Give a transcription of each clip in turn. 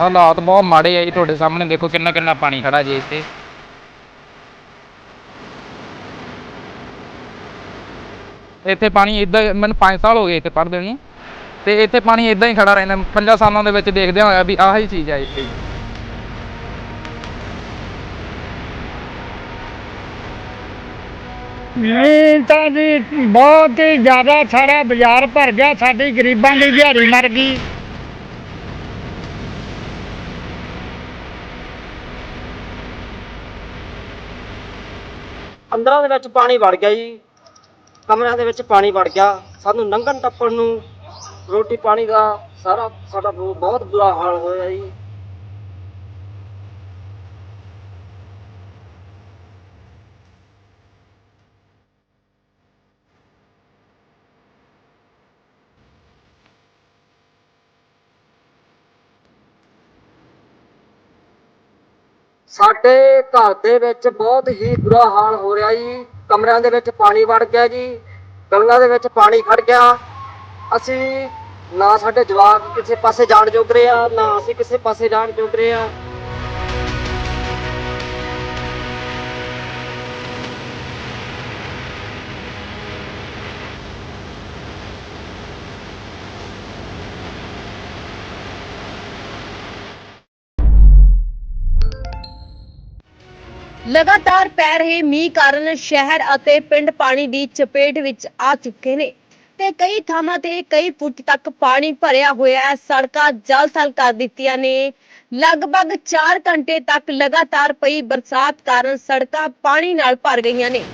ਹਾਲਾਤ ਬਹੁਤ ਮਾੜੇ ਆ ਜੀ ਤੁਹਾਡੇ ਸਾਹਮਣੇ। ਦੇਖੋ ਕਿੰਨਾ ਕਿੰਨਾ ਪਾਣੀ ਖੜਾ ਜੀ ਇੱਥੇ। ਇੱਥੇ ਪਾਣੀ ਇਦਾਂ ਮੈਨੂੰ 5 ਸਾਲ ਹੋ ਗਏ ਇੱਥੇ ਪੜ੍ਹਦੇ ਨੂੰ। ਤੇ ਇੱਥੇ ਪਾਣੀ ਇਦਾਂ ਹੀ ਖੜਾ ਰਹਿੰਦਾ। 5 ਸਾਲਾਂ ਦੇ ਵਿੱਚ ਦੇਖਦੇ ਹੋਇਆ ਵੀ ਆਹੀ ਚੀਜ਼ ਆ ਇੱਥੇ। ਨਹੀਂ ਤਾਂ ਜੀ, ਬਹੁਤ ਹੀ ਜ਼ਿਆਦਾ ਸਾਰਾ ਬਾਜ਼ਾਰ ਭਰ ਗਿਆ। ਸਾਡੀ ਗਰੀਬਾਂ ਦੀ ਦਿਹਾੜੀ ਮਰ ਗਈ। ਅੰਦਰਾਂ ਦੇ ਵਿੱਚ ਪਾਣੀ ਵੜ ਗਿਆ ਜੀ। ਕਮਰਿਆਂ ਦੇ ਵਿੱਚ ਪਾਣੀ ਵੜ ਗਿਆ। ਸਾਨੂੰ ਲੰਘਣ ਟੱਪਣ ਨੂੰ ਰੋਟੀ ਪਾਣੀ ਦਾ ਸਾਰਾ ਸਾਡਾ ਬਹੁ- ਬਹੁਤ ਬੁਰਾ ਹਾਲ ਹੋਇਆ ਜੀ। ਸਾਡੇ ਘਰ ਦੇ ਵਿੱਚ ਬਹੁਤ ਹੀ ਬੁਰਾ ਹਾਲ ਹੋ ਰਿਹਾ ਜੀ। ਕਮਰਿਆਂ ਦੇ ਵਿੱਚ ਪਾਣੀ ਵੜ ਗਿਆ ਜੀ। ਗਲੀਆਂ ਦੇ ਵਿੱਚ ਪਾਣੀ ਖੜ ਗਿਆ। ਅਸੀਂ ਨਾ ਸਾਡੇ ਜਵਾਕ ਕਿਸੇ ਪਾਸੇ ਜਾਣ ਜੋਗ ਰਹੇ ਆ, ਨਾ ਅਸੀਂ ਕਿਸੇ ਪਾਸੇ ਜਾਣ ਜੋਗ ਰਹੇ ਆ। ਲਗਾਤਾਰ ਪੈ ਰਹੇ ਮੀਂਹ ਕਾਰਨ ਸ਼ਹਿਰ ਅਤੇ ਪਿੰਡ ਪਾਣੀ ਦੀ ਚਪੇਟ ਵਿੱਚ ਆ ਚੁੱਕੇ ਨੇ ਤੇ ਕਈ ਥਾਵਾਂ ਤੇ ਕਈ ਫੁੱਟ ਤੱਕ ਪਾਣੀ ਭਰਿਆ ਹੋਇਆ ਹੈ। ਸੜਕਾਂ ਜਲ-ਥਲ ਕਰ ਦਿੱਤੀਆਂ ਨੇ। ਲਗਭਗ 4 ਘੰਟੇ ਤੱਕ ਲਗਾਤਾਰ ਪਈ ਬਰਸਾਤ ਕਾਰਨ ਸੜਕਾਂ ਪਾਣੀ ਨਾਲ ਭਰ ਗਈਆਂ ਨੇ।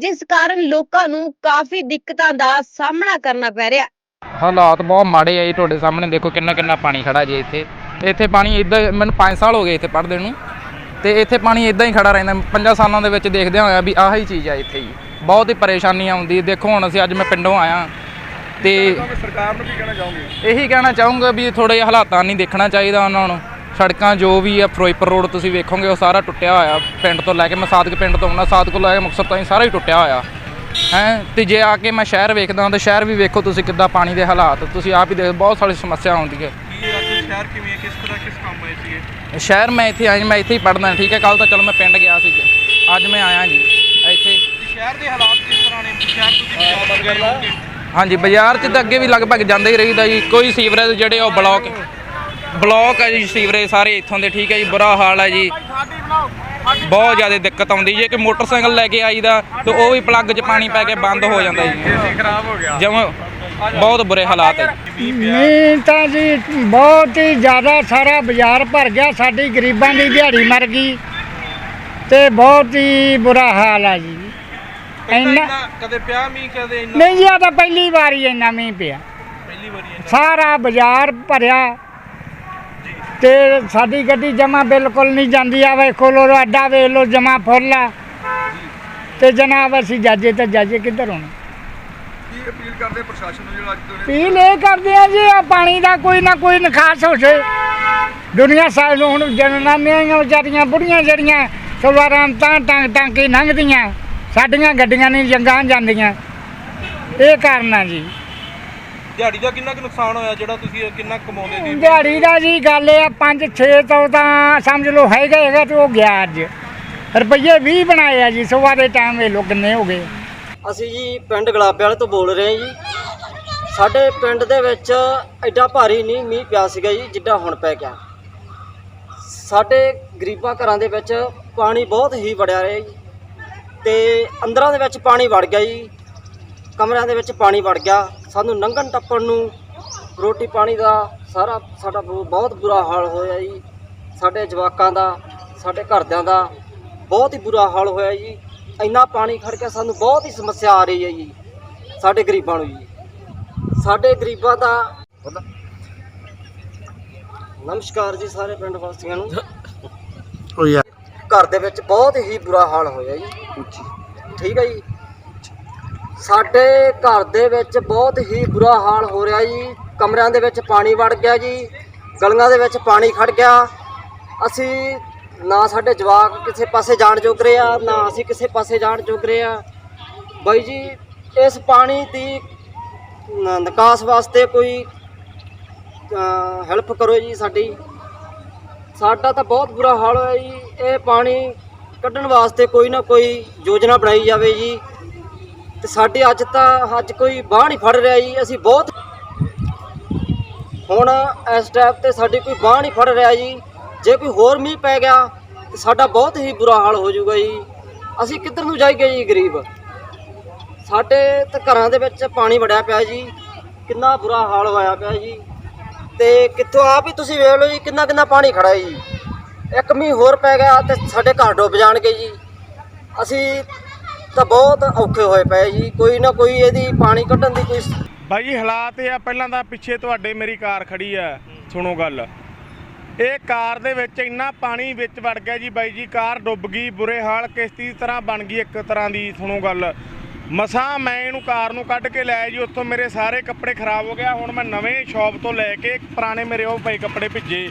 ਜਿਸ ਕਾਰਨ ਲੋਕਾਂ ਨੂੰ ਕਾਫੀ ਦਿੱਕਤਾਂ ਦਾ ਸਾਹਮਣਾ ਕਰਨਾ ਪੈ ਰਿਹਾ। ਹਾਲਾਤ ਬਹੁਤ ਮਾੜੇ ਆ ਜੀ ਤੁਹਾਡੇ ਸਾਹਮਣੇ। ਦੇਖੋ ਕਿੰਨਾ ਕਿੰਨਾ ਪਾਣੀ ਖੜਾ ਜੀ ਇੱਥੇ। ਇੱਥੇ ਪਾਣੀ ਇਦਾਂ ਮੈਨੂੰ 5 ਸਾਲ ਹੋ ਗਏ ਇੱਥੇ ਪੜ੍ਹਦੇ ਨੂੰ। ਤੇ ਇੱਥੇ ਪਾਣੀ ਇਦਾਂ ਹੀ ਖੜਾ ਰਹਿੰਦਾ। 5 ਸਾਲਾਂ ਦੇ ਵਿੱਚ ਦੇਖਦੇ ਹੋਇਆ ਵੀ ਆਹ ਹੀ ਚੀਜ਼ ਆ ਇੱਥੇ ਜੀ। ਬਹੁਤ ਹੀ ਪਰੇਸ਼ਾਨੀ ਆਉਂਦੀ। ਦੇਖੋ ਹੁਣ ਅਸੀਂ ਅੱਜ ਮੈਂ ਪਿੰਡੋਂ ਆਇਆ। ਤੇ ਸਰਕਾਰ ਨੂੰ ਕੀ ਕਹਿਣਾ ਚਾਹੋਗੇ? ਇਹੀ ਕਹਿਣਾ ਚਾਹੂੰਗਾ ਵੀ ਥੋੜੇ ਜਿਹੇ ਹਾਲਾਤਾਂ ਨਹੀਂ ਦੇਖਣਾ ਚਾਹੀਦਾ ਉਹਨਾਂ ਨੂੰ। ਸੜਕਾਂ ਜੋ ਵੀ ਆ ਫਿਰੋਜ਼ਪੁਰ ਰੋਡ ਤੁਸੀਂ ਵੇਖੋਗੇ ਉਹ ਸਾਰਾ ਟੁੱਟਿਆ ਹੋਇਆ। ਪਿੰਡ ਤੋਂ ਲੈ ਕੇ ਮੈਂ ਸਾਦਕ ਪਿੰਡ ਤੋਂ ਆਉਣਾ ਸਾਦਕ ਤੋਂ ਲੈ ਕੇ ਮੁਕਤਸਰ ਤਾਈਂ ਸਾਰਾ ਹੀ ਟੁੱਟਿਆ ਹੋਇਆ। ਹੈ? ਤੇ ਜੇ ਆ ਕੇ ਮੈਂ ਸ਼ਹਿਰ ਵੇਖਦਾ ਹਾਂ ਤਾਂ ਸ਼ਹਿਰ ਵੀ ਵੇਖੋ ਤੁਸੀਂ ਕਿੱਦਾਂ ਪਾਣੀ ਦੇ ਹਾਲਾਤ। ਤੁਸੀਂ ਆਪ ਹੀ ਦੇਖ ਬਹੁਤ ਸਾਰੀ ਸਮੱਸਿਆ ਆਉਂਦੀ ਹੈ। ਸ਼ਹਿਰ ਕਿਵੇਂ ਹੈ? ਕਿਸ ਤਰ੍ਹਾਂ ਕਿਸ ਕੰਮ ਆਏ ਸੀਗੇ? ਸ਼ਹਿਰ ਮੈਂ ਇੱਥੇ ਆਇਆ ਮੈਂ ਇੱਥੇ ਹੀ ਪੜਦਾ ਠੀਕ ਹੈ? ਕੱਲ ਤਾਂ ਚਲੋ ਮੈਂ ਪਿੰਡ ਗਿਆ ਸੀ। ਅੱਜ ਮੈਂ ਆਇਆ ਜੀ ਇੱਥੇ ਸ਼ਹਿਰ ਦੇ ਹਾਲਾਤ ਕਿਸ ਤਰ੍ਹਾਂ ਨੇ? ਸ਼ਹਿਰ ਤੁਸੀਂ ਬਾਜ਼ਾਰ ਹਾਂਜੀ ਬਾਜ਼ਾਰ 'ਚ ਤਾਂ ਅੱਗੇ ਵੀ ਲਗਭਗ ਜਾਂਦੇ ਹੀ ਰਹੀਦਾ ਜੀ। ਕੋਈ ਸੀਵਰੇਜ ਜਿਹੜੇ ਉਹ ਬਲੌਕ ਬਲੌਕ ਹੈ ਜੀ ਸੀਵਰੇਜ ਸਾਰੇ ਇੱਥੋਂ ਦੇ ਠੀਕ ਹੈ ਜੀ ਬੁਰਾ ਹਾਲ ਹੈ ਜੀ। ਬਹੁਤ ਜ਼ਿਆਦਾ ਦਿੱਕਤ ਆਉਂਦੀ ਜੇ ਕਿ ਮੋਟਰਸਾਈਕਲ ਲੈ ਕੇ ਆਈਦਾ ਤੇ ਉਹ ਵੀ ਪਲੱਗ 'ਚ ਪਾਣੀ ਪੈ ਕੇ ਬੰਦ ਹੋ ਜਾਂਦਾ ਜੀ। ਏਸੀ ਖਰਾਬ ਹੋ ਗਿਆ। ਜਿਵੇਂ ਬਹੁਤ ਬੁਰੇ ਹਾਲਾਤ ਹੈ। ਨਹੀਂ ਤਾਂ ਜੀ ਬਹੁਤ ਹੀ ਜ਼ਿਆਦਾ ਸਾਰਾ ਬਾਜ਼ਾਰ ਭਰ ਗਿਆ ਸਾਡੀ ਗਰੀਬਾਂ ਦੀ ਦਿਹਾੜੀ ਮਰ ਗਈ ਤੇ ਬਹੁਤ ਹੀ ਬੁਰਾ ਹਾਲ ਆ ਜੀ। ਇੰਨਾ ਕਦੇ ਪਿਆ ਮੀਂਹ ਕਦੇ ਇੰਨਾ? ਨਹੀਂ ਜੀ ਆ ਤਾਂ ਪਹਿਲੀ ਵਾਰੀ ਇੰਨਾ ਮੀਂਹ ਪਿਆ। ਪਹਿਲੀ ਵਾਰੀ ਸਾਰਾ ਬਾਜ਼ਾਰ ਭਰਿਆ ਤੇ ਸਾਡੀ ਗੱਡੀ ਜਮਾ ਬਿਲਕੁਲ ਨਹੀਂ ਜਾਂਦੀ। ਆ ਵੇਖੋ ਲੋ ਅੱਡਾ ਵੇਖ ਲੋ ਜਮਾ ਫੁੱਲ ਆ। ਤੇ ਜਨਾਬ ਅਸੀਂ ਜਾਜੇ ਤਾਂ ਜਾਜੇ ਕਿੱਧਰ ਹੁਣ? ਕੀ ਅਪੀਲ ਕਰਦੇ ਪ੍ਰਸ਼ਾਸਨ ਨੂੰ ਜਿਹੜਾ ਅੱਜ ਤੋਂ ਅਪੀਲ ਇਹ ਕਰਦੇ ਆ ਜੀ ਆ ਪਾਣੀ ਦਾ ਕੋਈ ਨਾ ਕੋਈ ਨਿਕਾਸ ਹੋ ਜੇ। ਦੁਨੀਆ ਸਾਲ ਨੂੰ ਹੁਣ ਜਨਾਨੀਆਂ ਵਿਚਾਰੀਆਂ ਬੁੜੀਆਂ ਜਿਹੜੀਆਂ ਸਵਾਰਾਂ ਤਾਂ ਟਾਂਗ ਟਾਂਗ ਕੇ ਲੰਘਦੀਆਂ। ਸਾਡੀਆਂ ਗੱਡੀਆਂ ਨਹੀਂ ਜੰਗਾਂ ਜਾਂਦੀਆਂ। ਇਹ ਕਾਰਨ ਆ ਜੀ। ਦਿਹਾੜੀ ਦਾ ਕਿੰਨਾ ਕੁ ਨੁਕਸਾਨ ਹੋਇਆ ਜਿਹੜਾ ਤੁਸੀਂ ਇਹ ਕਿੰਨਾ ਕੁ ਕਮਾਉਂਦੇ ਸੀ? ਦਿਹਾੜੀ ਦਾ ਜੀ ਗੱਲ ਇਹ ਆ 5 6 ਤੋਂ ਤਾਂ ਸਮਝ ਲਓ ਹੈਗਾ ਹੈਗਾ ਤੇ ਉਹ ਗਿਆ ਅੱਜ। ਰੁਪਈਏ 20 ਬਣਾਏ ਆ ਜੀ ਸਵੇਰ ਦੇ ਟਾਈਮ ਵੇ ਲੋ ਕਿੰਨੇ ਹੋ ਗਏ। ਅਸੀਂ ਜੀ ਪਿੰਡ ਗਲਾਬੇ ਵਾਲੇ ਤੋਂ ਬੋਲ ਰਹੇ ਹਾਂ ਜੀ। ਸਾਡੇ ਪਿੰਡ ਦੇ ਵਿੱਚ ਐਡਾ ਭਾਰੀ ਨਹੀਂ ਮੀਂਹ ਪਿਆ ਸੀਗਾ ਜੀ ਜਿੱਡਾ ਹੁਣ ਪੈ ਗਿਆ। ਸਾਡੇ ਗਰੀਬਾਂ ਘਰਾਂ ਦੇ ਵਿੱਚ ਪਾਣੀ ਬਹੁਤ ਹੀ ਵੜਿਆ ਰਿਹਾ ਜੀ। ਤੇ ਅੰਦਰਾਂ ਦੇ ਵਿੱਚ ਪਾਣੀ ਵੜ ਗਿਆ ਜੀ। ਕਮਰਿਆਂ ਦੇ ਵਿੱਚ ਪਾਣੀ ਵੜ ਗਿਆ। ਸਾਨੂੰ ਲੰਘਣ ਟੱਪਣ ਨੂੰ ਰੋਟੀ ਪਾਣੀ ਦਾ ਸਾਰਾ ਸਾਡਾ ਬਹੁ- ਬਹੁਤ ਬੁਰਾ ਹਾਲ ਹੋਇਆ ਜੀ। ਸਾਡੇ ਜਵਾਕਾਂ ਦਾ ਸਾਡੇ ਘਰਦਿਆਂ ਦਾ ਬਹੁਤ ਹੀ ਬੁਰਾ ਹਾਲ ਹੋਇਆ ਜੀ। ਇੰਨਾ ਪਾਣੀ ਖੜ ਕੇ ਸਾਨੂੰ ਬਹੁਤ ਹੀ ਸਮੱਸਿਆ ਆ ਰਹੀ ਹੈ ਜੀ ਸਾਡੇ ਗਰੀਬਾਂ ਨੂੰ ਜੀ। ਸਾਡੇ ਗਰੀਬਾਂ ਦਾ ਨਮਸਕਾਰ ਜੀ ਸਾਰੇ ਪਿੰਡ ਵਾਸੀਆਂ ਨੂੰ। ਘਰ ਦੇ ਵਿੱਚ ਬਹੁਤ ਹੀ ਬੁਰਾ ਹਾਲ ਹੋਇਆ ਜੀ। ਠੀਕ ਹੈ ਜੀ। ਸਾਡੇ ਘਰ ਦੇ ਵਿੱਚ ਬਹੁਤ ਹੀ ਬੁਰਾ ਹਾਲ ਹੋ ਰਿਹਾ ਜੀ। ਕਮਰਿਆਂ ਦੇ ਵਿੱਚ ਪਾਣੀ ਵੜ ਗਿਆ ਜੀ। ਗਲੀਆਂ ਦੇ ਵਿੱਚ ਪਾਣੀ ਖੜ ਗਿਆ। ਅਸੀਂ ਨਾ ਸਾਡੇ ਜਵਾਕ ਕਿਸੇ ਪਾਸੇ ਜਾਣ ਜੋਗ ਰਹੇ ਆ, ਨਾ ਅਸੀਂ ਕਿਸੇ ਪਾਸੇ ਜਾਣ ਜੋਗ ਰਹੇ ਆ। ਬਾਈ ਜੀ, ਇਸ ਪਾਣੀ ਦੀ ਨਿਕਾਸ ਵਾਸਤੇ ਕੋਈ ਹੈਲਪ ਕਰੋ ਜੀ ਸਾਡੀ। ਸਾਡਾ ਤਾਂ ਬਹੁਤ ਬੁਰਾ ਹਾਲ ਹੋਇਆ ਜੀ। ਇਹ ਪਾਣੀ ਕੱਢਣ ਵਾਸਤੇ ਕੋਈ ਨਾ ਕੋਈ ਯੋਜਨਾ ਬਣਾਈ ਜਾਵੇ ਜੀ। ਤੇ ਸਾਡੇ ਅੱਜ ਤਾਂ ਅੱਜ ਕੋਈ ਬਾਹ ਨਹੀਂ ਫੜ ਰਿਹਾ ਜੀ, ਅਸੀਂ ਬਹੁਤ ਹੁਣ ਇਸ ਟਾਈਮ ਤੇ ਸਾਡੀ ਕੋਈ ਬਾਹ ਨਹੀਂ ਫੜ ਰਿਹਾ ਜੀ। ਜੇ ਕੋਈ ਹੋਰ ਮੀਂਹ ਪੈ ਗਿਆ, ਤੇ ਸਾਡਾ ਬਹੁਤ ਹੀ ਬੁਰਾ ਹਾਲ ਹੋ ਜਾਊਗਾ ਜੀ। ਅਸੀਂ ਕਿੱਧਰ ਨੂੰ ਜਾਈਏ ਜੀ ਗਰੀਬ? ਸਾਡੇ ਤਾਂ ਘਰਾਂ ਦੇ ਵਿੱਚ ਪਾਣੀ ਵੜਿਆ ਪਿਆ ਜੀ। ਕਿੰਨਾ ਬੁਰਾ ਹਾਲ ਹੋਇਆ ਪਿਆ ਜੀ। ਤੇ ਕਿੱਥੋਂ ਆਪ ਹੀ ਤੁਸੀਂ ਵੇਖ ਲਓ ਜੀ, ਕਿੰਨਾ ਕਿੰਨਾ ਪਾਣੀ ਖੜਾ ਜੀ। ਇੱਕ ਮੀਂਹ ਹੋਰ ਪੈ ਗਿਆ ਤੇ ਸਾਡੇ ਘਰ ਡੁੱਬ ਜਾਣਗੇ ਜੀ। ਅਸੀਂ ਤਾਂ ਬਹੁਤ ਔਖੇ ਹੋਏ ਪਏ ਜੀ, ਕੋਈ ਨਾ ਕੋਈ ਇਹਦੀ ਪਾਣੀ ਕੱਢਣ ਦੀ ਕੋਈ ਬਾਈ ਜੀ, ਹਾਲਾਤ ਇਹ ਆ, ਪਹਿਲਾਂ ਤਾਂ ਪਿੱਛੇ ਤੁਹਾਡੇ ਮੇਰੀ ਕਾਰ ਖੜੀ ਆ, ਸੁਣੋ ਗੱਲ। ਇਹ ਕਾਰ ਦੇ ਵਿੱਚ ਇੰਨਾ ਪਾਣੀ ਵਿੱਚ ਵੜ ਗਿਆ ਜੀ ਬਾਈ ਜੀ, ਕਾਰ ਡੁੱਬ ਗਈ, ਬੁਰੇ ਹਾਲ, ਕਿਸ਼ਤੀ ਦੀ ਤਰ੍ਹਾਂ ਬਣ ਗਈ ਇੱਕ ਤਰ੍ਹਾਂ ਦੀ, ਸੁਣੋ ਗੱਲ। ਮਸਾਂ ਮੈਂ ਇਹਨੂੰ ਕਾਰ ਨੂੰ ਕੱਢ ਕੇ ਲਿਆਇਆ ਜੀ, ਉੱਥੋਂ ਮੇਰੇ ਸਾਰੇ ਕੱਪੜੇ ਖਰਾਬ ਹੋ ਗਿਆ, ਹੁਣ ਮੈਂ ਨਵੇਂ ਸ਼ਾਪ ਤੋਂ ਲੈ ਕੇ ਪੁਰਾਣੇ ਮੇਰੇ ਉਹ ਪਏ ਕੱਪੜੇ ਭਿੱਜੇ।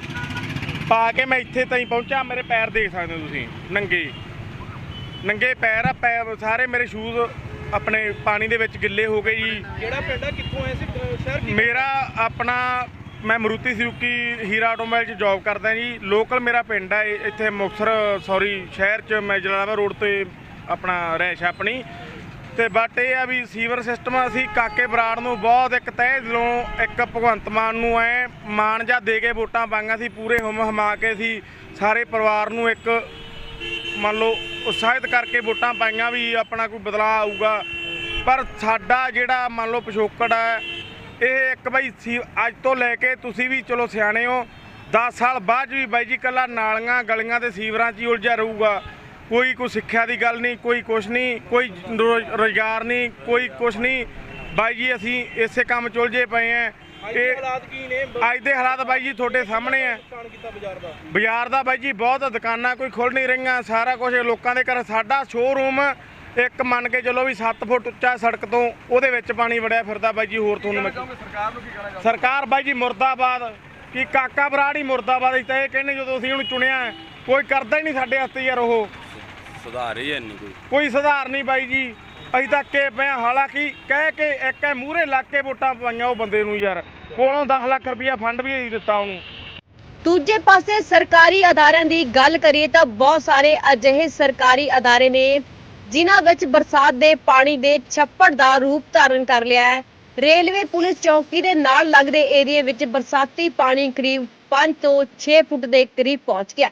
ਪਾ ਕੇ ਮੈਂ ਇੱਥੇ ਤਾਈਂ ਪਹੁੰਚਾ, ਮੇਰੇ ਪੈਰ ਦੇਖ ਸਕਦੇ ਹੋ ਤੁਸੀਂ, ਨੰਗੇ। ਨੰਗੇ ਪੈਰ ਆ ਪੈਰ ਸਾਰੇ ਮੇਰੇ ਸ਼ੂਜ਼ ਆਪਣੇ ਪਾਣੀ ਦੇ ਵਿੱਚ ਗਿੱਲੇ ਹੋ ਗਏ ਜੀ। ਕਿਹੜਾ ਪਿੰਡ ਆ? ਕਿੱਥੋਂ ਆਏ ਸੀ? ਸ਼ਹਿਰ ਕੀ ਮੇਰਾ ਆਪਣਾ ਮੈਂ ਮਰੂਤੀ ਸੁਜ਼ੂਕੀ ਹੀਰਾ ਆਟੋਮੋਬਾਈਲ 'ਚ ਜੌਬ ਕਰਦਾ ਜੀ। ਲੋਕਲ ਮੇਰਾ ਪਿੰਡ ਇਹ- ਇੱਥੇ ਮੁਕਤਸਰ ਸੌਰੀ ਸ਼ਹਿਰ 'ਚ ਮੈਂ ਜਲਾਲਾਬਾਦ ਰੋਡ ਤੇ ਆਪਣਾ ਰਹਿਸ਼ ਆਪਣੀ। ਤੇ ਬਟ ਇਹ ਆ ਵੀ ਸੀਵਰ ਸਿਸਟਮ ਅਸੀਂ ਕਾਕੇ ਬਰਾੜ ਨੂੰ ਬਹੁਤ ਇੱਕ ਤਹਿ ਦਿਲੋਂ ਇੱਕ ਭਗਵੰਤ ਮਾਨ ਨੂੰ ਐ ਮਾਨ ਜਾ ਦੇ ਕੇ ਵੋਟਾਂ ਪਾਈਆਂ ਸੀ ਪੂਰੇ ਹਮ ਹਮਾ ਕੇ ਸੀ ਸਾਰੇ ਪਰਿਵਾਰ ਨੂੰ ਇੱਕ ਮੰਨ ਲਓ ਉਤਸ਼ਾਹਿਤ ਕਰਕੇ ਵੋਟਾਂ ਪਾਈਆਂ ਵੀ ਆਪਣਾ ਕੋਈ ਬਦਲਾਅ ਆਊਗਾ। ਪਰ ਸਾਡਾ ਜਿਹੜਾ ਮੰਨ ਲਓ ਪਿਛੋਕੜ ਹੈ, ਇਹ ਇੱਕ ਬਈ ਸੀ, ਅੱਜ ਤੋਂ ਲੈ ਕੇ ਤੁਸੀਂ ਵੀ ਚਲੋ ਸਿਆਣੇ ਹੋ 10 ਸਾਲ ਬਾਅਦ ਵੀ ਬਾਈ ਜੀ ਕੱਲਾ ਨਾਲੀਆਂ ਗਲੀਆਂ ਤੇ ਸੀਵਰਾਂ 'ਚ ਹੀ ਉਲਝਿਆ ਰਹੂਗਾ। ਕੋਈ ਕੋਈ ਸਿੱਖਿਆ ਦੀ ਗੱਲ ਨਹੀਂ, ਕੋਈ ਕੁਛ ਨਹੀਂ, ਕੋਈ ਰੋ- ਰੁਜ਼ਗਾਰ ਨਹੀਂ, ਕੋਈ ਕੁਛ ਨਹੀਂ। ਬਾਈ ਜੀ, ਅਸੀਂ ਇਸੇ ਕੰਮ 'ਚ ਉਲਝੇ ਪਏ ਆਂ ਇਹ ਹਾਲਾਤ ਕੀ ਨੇ? ਅੱਜ ਦੇ ਹਾਲਾਤ ਬਾਈ ਜੀ ਤੁਹਾਡੇ ਸਾਹਮਣੇ ਆ। ਕੀਤਾ ਬਾਜ਼ਾਰ ਦਾ। ਬਾਜ਼ਾਰ ਦਾ ਬਾਈ ਜੀ ਬਹੁਤ ਦੁਕਾਨਾਂ ਕੋਈ ਖੁੱਲ ਨਹੀਂ ਰਹੀਆਂ ਸਾਰਾ ਕੁਝ ਲੋਕਾਂ ਦੇ ਘਰ ਸਾਡਾ ਸ਼ੋਰੂਮ ਇੱਕ ਮੰਨ ਕੇ ਚੱਲੋ ਵੀ 7 ਫੁੱਟ ਉੱਚਾ ਸੜਕ ਤੋਂ ਉਹਦੇ ਵਿੱਚ ਪਾਣੀ ਵੜਿਆ ਫਿਰਦਾ ਬਾਈ ਜੀ ਹੋਰ ਤੁਹਾਨੂੰ ਮੈਂ ਸਰਕਾਰ ਨੂੰ ਕੀ ਕਹਿਣਾ ਸਰਕਾਰ ਬਾਈ ਜੀ ਮੁਰਦਾਬਾਦ ਕੀ ਕਾਕਾ ਬਰਾੜ ਹੀ ਮੁਰਦਾਬਾਦ ਅਸੀਂ ਤਾਂ ਇਹ ਕਹਿੰਦੇ ਜਦੋਂ ਅਸੀਂ ਉਹਨੂੰ ਚੁਣਿਆ ਕੋਈ ਕਰਦਾ ਹੀ ਨਹੀਂ ਸਾਡੇ ਵਾਸਤੇ ਯਾਰ ਉਹ। ਸੁਧਾਰ ਹੀ ਹੈ ਨਹੀਂ ਕੋਈ। ਕੋਈ ਸੁਧਾਰ ਨਹੀਂ ਬਾਈ ਜੀ। ਅਸੀਂ ਤਾਂ ਕੇ ਪਏ ਹਾਲਾਂਕਿ ਕਹਿ ਕੇ ਇੱਕ ਐ ਮੂਹਰੇ ਲੱਗ ਕੇ ਵੋਟਾਂ ਪਾਈਆਂ ਉਹ ਬੰਦੇ ਨੂੰ ਯਾਰ। ਕੋਲੋਂ 10 ਲੱਖ ਰੁਪਇਆ ਫੰਡ ਵੀ ਨਹੀਂ ਦਿੱਤਾ ਉਹਨੂੰ। ਦੂਜੇ ਪਾਸੇ ਸਰਕਾਰੀ ਅਦਾਰਿਆਂ ਦੀ ਗੱਲ ਕਰੀਏ ਤਾਂ ਬਹੁਤ ਸਾਰੇ ਅਜਿਹੇ ਸਰਕਾਰੀ ਅਦਾਰੇ ਨੇ, ਜਿਨ੍ਹਾਂ ਵਿੱਚ ਬਰਸਾਤ ਦੇ ਪਾਣੀ ਦੇ ਛੱਪੜ ਦਾ ਰੂਪ ਧਾਰਨ ਕਰ ਲਿਆ ਹੈ। ਰੇਲਵੇ ਪੁਲਿਸ ਚੌਕੀ ਦੇ ਨਾਲ ਲੱਗਦੇ ਏਰੀਏ ਵਿੱਚ ਬਰਸਾਤੀ ਪਾਣੀ ਕਰੀਬ 5 ਤੋਂ 6 ਫੁੱਟ ਦੇ ਕਰੀਬ ਪਹੁੰਚ ਗਿਆ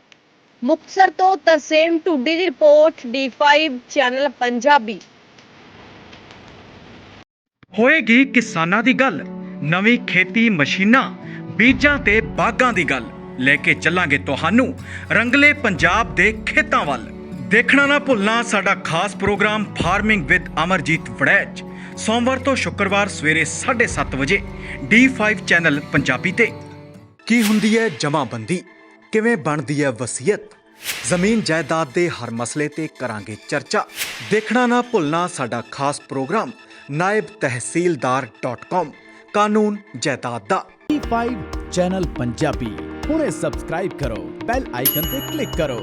ਮੁਕਤਸਰ ਤੋਂ ਤਰਸੇਮ ਢੁੱਡੀ ਦੀ ਰਿਪੋਰਟ D5 ਚੈਨਲ ਪੰਜਾਬੀ। ਹੋਏਗੀ ਕਿਸਾਨਾਂ ਦੀ ਗੱਲ, ਨਵੀਂ ਖੇਤੀ ਮਸ਼ੀਨਾਂ, ਬੀਜਾਂ ਤੇ ਬਾਗਾਂ ਦੀ ਗੱਲ। ਲੈ ਕੇ ਚੱਲਾਂਗੇ ਤੁਹਾਨੂੰ ਰੰਗਲੇ ਪੰਜਾਬ ਦੇ ਖੇਤਾਂ ਵੱਲ। ਦੇਖਣਾ ਨਾ ਭੁੱਲਣਾ ਸਾਡਾ ਖਾਸ program farming with Amarjeet Waraich. ਸੋਮਵਾਰ ਤੋਂ ਸ਼ੁੱਕਰਵਾਰ ਸਵੇਰੇ 7:30 ਵਜੇ D5 ਚੈਨਲ ਪੰਜਾਬੀ ਤੇ। ਕੀ ਹੁੰਦੀ ਹੈ ਜਮਾਬੰਦੀ? ਕਿਵੇਂ ਬਣਦੀ ਹੈ ਵਸੀਅਤ? ਜ਼ਮੀਨ ਜਾਇਦਾਦ ਦੇ ਹਰ ਮਸਲੇ ਤੇ ਕਰਾਂਗੇ ਚਰਚਾ। ਦੇਖਣਾ ਨਾ ਭੁੱਲਣਾ ਸਾਡਾ ਖਾਸ ਪ੍ਰੋਗਰਾਮ ਨਾਇਬ ਤਹਿਸੀਲਦਾਰ.com ਕਾਨੂੰਨ ਜਾਇਦਾਦ ਦਾ। 5 ਚੈਨਲ ਪੰਜਾਬੀ ਹੁਣੇ ਸਬਸਕ੍ਰਾਈਬ ਕਰੋ ਬੈਲ ਆਈਕਨ ਤੇ ਕਲਿੱਕ ਕਰੋ।